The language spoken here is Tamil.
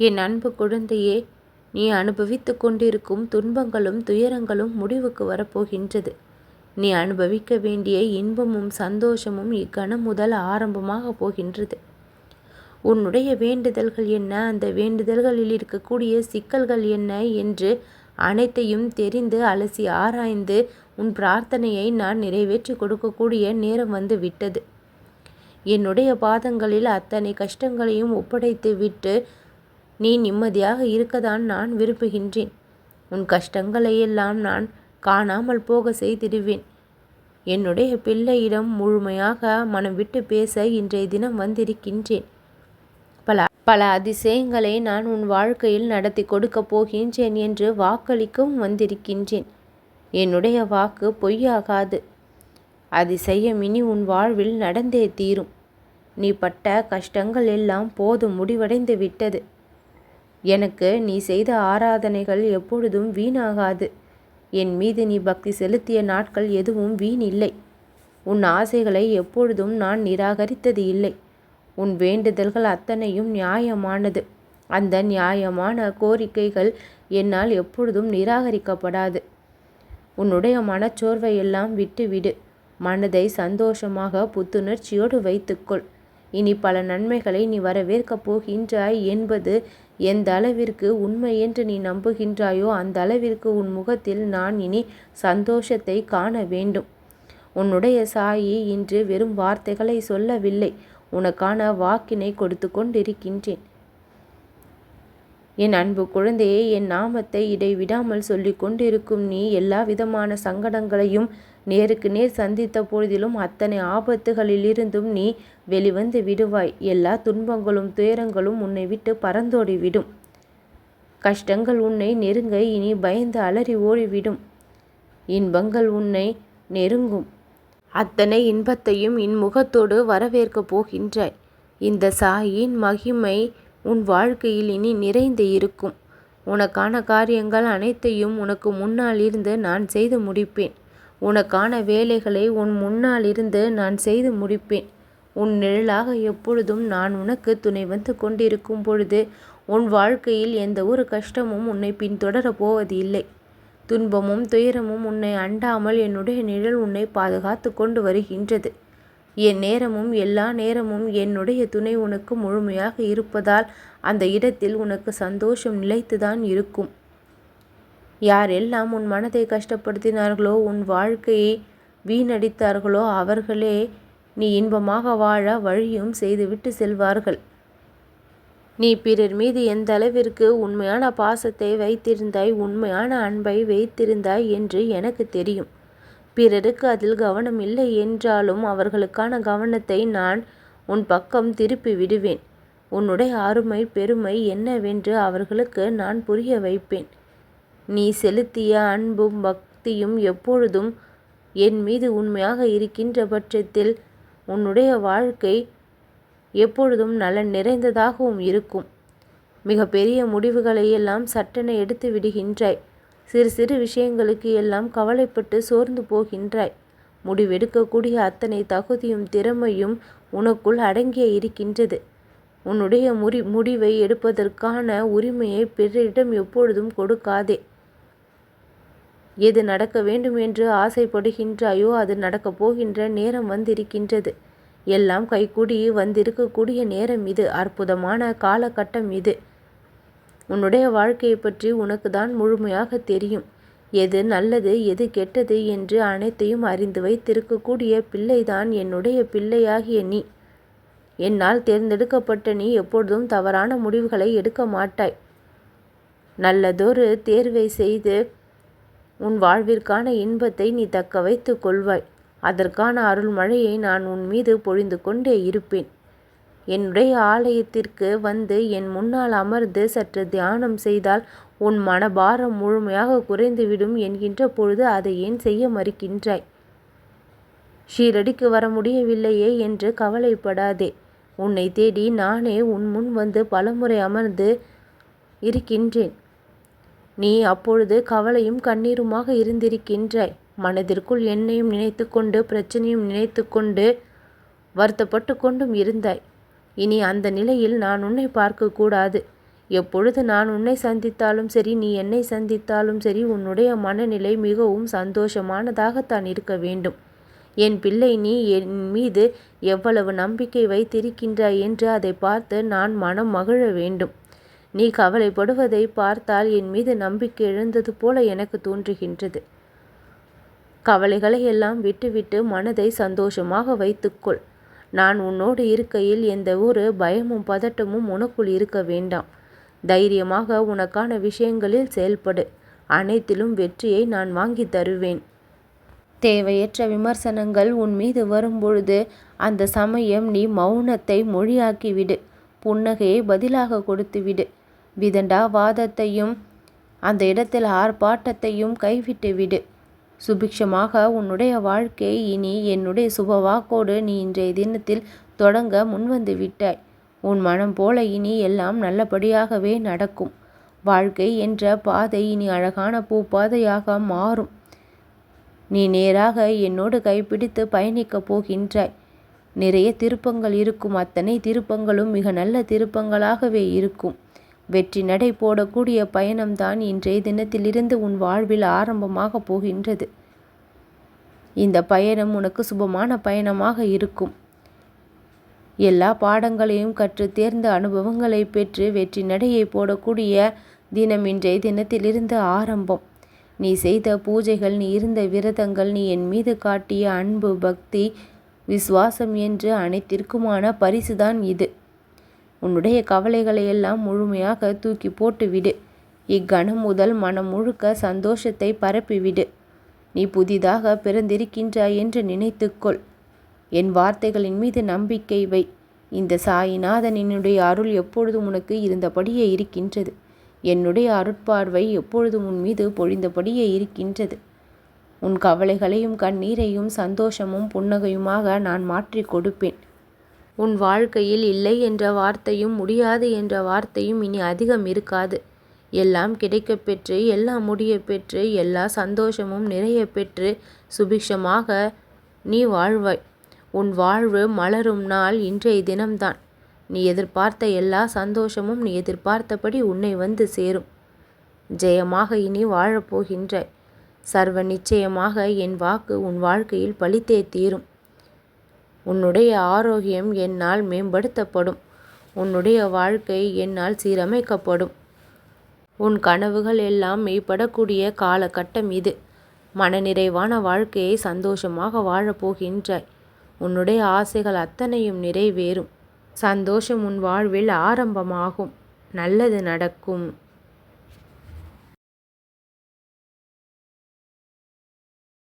என் அன்பு குழந்தையே நீ அனுபவித்து கொண்டிருக்கும் துன்பங்களும் துயரங்களும் முடிவுக்கு வரப்போகின்றது. நீ அனுபவிக்க வேண்டிய இன்பமும் சந்தோஷமும் இக்கணம் முதல் ஆரம்பமாக போகின்றது. உன்னுடைய வேண்டுதல்கள் என்ன? அந்த வேண்டுதல்களில் இருக்கக்கூடிய சிக்கல்கள் என்ன என்று அனைத்தையும் தெரிந்து அலசி ஆராய்ந்து உன் பிரார்த்தனையை நான் நிறைவேற்றி கொடுக்கக்கூடிய நேரம் வந்து விட்டது. என்னுடைய பாதங்களில் அத்தனை கஷ்டங்களையும் ஒப்படைத்து விட்டு நீ நிம்மதியாக இருக்கதான் நான் விரும்புகின்றேன். உன் கஷ்டங்களையெல்லாம் நான் காணாமல் போக செய்திடுவேன். என்னுடைய பிள்ளையிடம் முழுமையாக மனம் விட்டு பேச இன்றைய தினம் வந்திருக்கின்றேன். பல பல அதிசயங்களை நான் உன் வாழ்க்கையில் நடத்தி கொடுக்கப் போகின்றேன் என்று வாக்களிக்கவும் வந்திருக்கின்றேன். என்னுடைய வாக்கு பொய்யாகாது. அதிசயம் இனி உன் வாழ்வில் நடந்தே தீரும். நீ பட்ட கஷ்டங்கள் எல்லாம் போதும் முடிவடைந்து விட்டது. எனக்கு நீ செய்த ஆராதனைகள் எப்பொழுதும் வீணாகாது. என் மீது நீ பக்தி செலுத்திய நாட்கள் எதுவும் வீண் இல்லை. உன் ஆசைகளை எப்பொழுதும் நான் நிராகரித்தது இல்லை. உன் வேண்டுதல்கள் அத்தனையும் நியாயமானது. அந்த நியாயமான கோரிக்கைகள் என்னால் எப்பொழுதும் நிராகரிக்கப்படாது. உன்னுடைய மனச்சோர்வையெல்லாம் விட்டுவிடு. மனதை சந்தோஷமாக புத்துணர்ச்சியோடு வைத்துக்கொள். இனி பல நன்மைகளை நீ வரவேற்கப் போகின்றாய் என்பது எந்த அளவிற்கு உண்மை என்று நீ நம்புகின்றாயோ அந்த அளவிற்கு உன் முகத்தில் நான் இனி சந்தோஷத்தை காண வேண்டும். உன்னுடைய சாயி இன்று வெறும் வார்த்தைகளை சொல்லவில்லை. உனக்கான வாக்கினை கொடுத்து கொண்டிருக்கின்றேன். என் அன்பு குழந்தையே என் நாமத்தை இடைவிடாமல் சொல்லிக் கொண்டிருக்கும் நீ எல்லா விதமான சங்கடங்களையும் நேருக்கு நேர் சந்தித்த பொழுதிலும் அத்தனை ஆபத்துகளிலிருந்தும் நீ வெளிவந்து விடுவாய். எல்லா துன்பங்களும் துயரங்களும் உன்னை விட்டு பறந்தோடி விடும் கஷ்டங்கள் உன்னை நெருங்க இனி பயந்து அலறி ஓடிவிடும். இன்பங்கள் உன்னை நெருங்கும். அத்தனை இன்பத்தையும் இன்முகத்தோடு வரவேற்கப் போகின்றாய். இந்த சாயின் மகிமை உன் வாழ்க்கையில் இனி நிறைந்து இருக்கும். உனக்கான காரியங்கள் அனைத்தையும் உனக்கு முன்னால் இருந்து நான் செய்து முடிப்பேன். உனக்கான வேலைகளை உன் முன்னால் இருந்து நான் செய்து முடிப்பேன். உன் நிழலாக எப்பொழுதும் நான் உனக்கு துணை வந்து கொண்டிருக்கும் பொழுது உன் வாழ்க்கையில் எந்த ஒரு கஷ்டமும் உன்னை பின்தொடரப் போவது இல்லை துன்பமும் துயரமும் உன்னை அண்டாமல் என்னுடைய நிழல் உன்னை பாதுகாத்து கொண்டு வருகின்றது. என் நேரமும் எல்லா நேரமும் என்னுடைய துணை உனக்கு முழுமையாக இருப்பதால் அந்த இடத்தில் உனக்கு சந்தோஷம் நிலைத்துதான் இருக்கும். யாரெல்லாம் உன் மனதை கஷ்டப்படுத்தினார்களோ உன் வாழ்க்கையை வீணடித்தார்களோ அவர்களே நீ இன்பமாக வாழ வழியும் செய்துவிட்டு செல்வார்கள். நீ பிறர் மீது எந்த அளவிற்கு உண்மையான பாசத்தை வைத்திருந்தாய் உண்மையான அன்பை வைத்திருந்தாய் என்று எனக்கு தெரியும். பிறருக்கு அதில் கவனம் இல்லை என்றாலும் அவர்களுக்கான கவனத்தை நான் உன் பக்கம் திருப்பி விடுவேன். உன்னுடைய அருமை பெருமை என்னவென்று அவர்களுக்கு நான் புரிய வைப்பேன். நீ செலுத்திய அன்பும் பக்தியும் எப்பொழுதும் என் மீது உண்மையாக இருக்கின்ற பட்சத்தில் உன்னுடைய வாழ்க்கை எப்பொழுதும் நலன் நிறைந்ததாகவும் இருக்கும். மிக பெரிய முடிவுகளை எல்லாம் சட்டென எடுத்து விடுகின்றாய். சிறு சிறு விஷயங்களுக்கு எல்லாம் கவலைப்பட்டு சோர்ந்து போகின்றாய். முடிவெடுக்கக்கூடிய அத்தனை தகுதியும் திறமையும் உனக்குள் அடங்கிய இருக்கின்றது. உன்னுடைய முடி முடிவை எடுப்பதற்கான உரிமையை பிறரிடம் எப்பொழுதும் கொடுக்காதே. எது நடக்க வேண்டும் என்று ஆசைப்படுகின்றாயோ அது நடக்கப் போகின்ற நேரம் வந்திருக்கின்றது. எல்லாம் கைகூடி வந்திருக்கக்கூடிய நேரம் இது அற்புதமான காலகட்டம் இது. உன்னுடைய வாழ்க்கையை பற்றி உனக்கு தான் முழுமையாக தெரியும். எது நல்லது எது கெட்டது என்று அனைத்தையும் அறிந்து வைத்திருக்கக்கூடிய பிள்ளைதான் என்னுடைய பிள்ளையாகிய நீ. என்னால் தேர்ந்தெடுக்கப்பட்ட நீ எப்பொழுதும் தவறான முடிவுகளை எடுக்க மாட்டாய். நல்லதொரு தேர்வை செய்து உன் வாழ்விற்கான இன்பத்தை நீ தக்க வைத்து கொள்வாய். அதற்கான அருள்மழையை நான் உன் மீது பொழிந்து கொண்டே இருப்பேன். என்னுடைய ஆலயத்திற்கு வந்து என் முன்னால் அமர்ந்து சற்று தியானம் செய்தால் உன் மனபாரம் முழுமையாக குறைந்துவிடும் என்கின்ற பொழுது அதை ஏன் செய்ய மறுக்கின்றாய்? ஷீரடிக்கு வர முடியவில்லையே என்று கவலைப்படாதே. உன்னை தேடி நானே உன் முன் வந்து பலமுறை அமர்ந்து இருக்கின்றேன். நீ அப்பொழுது கவலையும் கண்ணீருமாக இருந்திருக்கின்றாய். மனதிற்குள் என்னையும் நினைத்து கொண்டு பிரச்சனையும் நினைத்து கொண்டு வருத்தப்பட்டு கொண்டும் இருந்தாய். இனி அந்த நிலையில் நான் உன்னை பார்க்கக்கூடாது. எப்பொழுது நான் உன்னை சந்தித்தாலும் சரி நீ என்னை சந்தித்தாலும் சரி உன்னுடைய மனநிலை மிகவும் சந்தோஷமானதாகத்தான் இருக்க வேண்டும். என் பிள்ளை நீ என் மீது எவ்வளவு நம்பிக்கை வைத்திருக்கின்றாய் என்று அதை பார்த்து நான் மனம் மகிழ வேண்டும். நீ கவலைப்படுவதை பார்த்தால் என் மீது நம்பிக்கை எழுந்தது போல எனக்கு தோன்றுகின்றது. கவலைகளை எல்லாம் விட்டுவிட்டு மனதை சந்தோஷமாக வைத்துக்கொள். நான் உன்னோடு இருக்கையில் எந்த ஒரு பயமும் பதட்டமும் உனக்குள் இருக்க வேண்டாம். தைரியமாக உனக்கான விஷயங்களில் செயல்படு. அனைத்திலும் வெற்றியை நான் வாங்கி தருவேன். தேவையற்ற விமர்சனங்கள் உன் மீது வரும்பொழுது அந்த சமயம் நீ மௌனத்தை மொழியாக்கிவிடு. புன்னகையை பதிலாக கொடுத்துவிடு. விதண்டா வாதத்தையும் அந்த இடத்தில் ஆர்ப்பாட்டத்தையும் கைவிட்டு விடு. சுபிக்ஷமாக உன்னுடைய வாழ்க்கை இனி என்னுடைய சுபவாக்கோடு நீ இன்றைய தினத்தில் தொடங்க முன்வந்து விட்டாய். உன் மனம் போல இனி எல்லாம் நல்லபடியாகவே நடக்கும். வாழ்க்கை என்ற பாதை இனி அழகான பூப்பாதையாக மாறும். நீ நேராக என்னோடு கைப்பிடித்து பயணிக்கப் போகின்றாய். நிறைய திருப்பங்கள் இருக்கும். அத்தனை திருப்பங்களும் மிக நல்ல திருப்பங்களாகவே இருக்கும். வெற்றி நடை போடக்கூடிய பயணம்தான் இன்றைய தினத்திலிருந்து உன் வாழ்வில் ஆரம்பமாக போகின்றது. இந்த பயணம் உனக்கு சுபமான பயணமாக இருக்கும். எல்லா பாடங்களையும் கற்று தேர்ந்த அனுபவங்களை பெற்று வெற்றி நடையை போடக்கூடிய தினம் இன்றைய தினத்திலிருந்து ஆரம்பம். நீ செய்த பூஜைகள் நீ இருந்த விரதங்கள் நீ என் மீது காட்டிய அன்பு பக்தி விசுவாசம் என்று அனைத்திற்குமான பரிசுதான் இது. உன்னுடைய கவலைகளை எல்லாம் முழுமையாக தூக்கி போட்டுவிடு. இக்கணம் முதல் மனம் முழுக்க சந்தோஷத்தை பரப்பிவிடு. நீ புதிதாக பிறந்திருக்கின்றாய் என்று நினைத்துக்கொள். என் வார்த்தைகளின் மீது நம்பிக்கை வை. இந்த சாயிநாதன் என்னுடைய அருள் எப்பொழுதும் உனக்கு இருந்தபடியே இருக்கின்றது. என்னுடைய அருட்பார்வை எப்பொழுதும் உன் மீது பொழிந்தபடியே இருக்கின்றது. உன் கவலைகளையும் கண்ணீரையும் சந்தோஷமும் புன்னகையுமாக நான் மாற்றிக் கொடுப்பேன். உன் வாழ்க்கையில் இல்லை என்ற வார்த்தையும் முடியாது என்ற வார்த்தையும் இனி அதிகம் இருக்காது. எல்லாம் கிடைக்கப் பெற்று எல்லாம் முடிய பெற்று எல்லா சந்தோஷமும் நிறைய பெற்று சுபிக்ஷமாக நீ வாழ்வாய். உன் வாழ்வு மலரும் நாள் இன்றைய தினம்தான். நீ எதிர்பார்த்த எல்லா சந்தோஷமும் நீ எதிர்பார்த்தபடி உன்னை வந்து சேரும். ஜெயமாக இனி வாழப்போகின்றாய் சர்வ நிச்சயமாக என் வாக்கு உன் வாழ்க்கையில் பலித்தே தீரும். உன்னுடைய ஆரோக்கியம் என்னால் மேம்படுத்தப்படும். உன்னுடைய வாழ்க்கை என்னால் சீரமைக்கப்படும். உன் கனவுகள் எல்லாம் மெய்ப்படக்கூடிய காலகட்டம் இது. மனநிறைவான வாழ்க்கையை சந்தோஷமாக வாழப்போகின்றாய் உன்னுடைய ஆசைகள் அத்தனையும் நிறைவேறும். சந்தோஷம் உன் வாழ்வில் ஆரம்பமாகும். நல்லது நடக்கும்.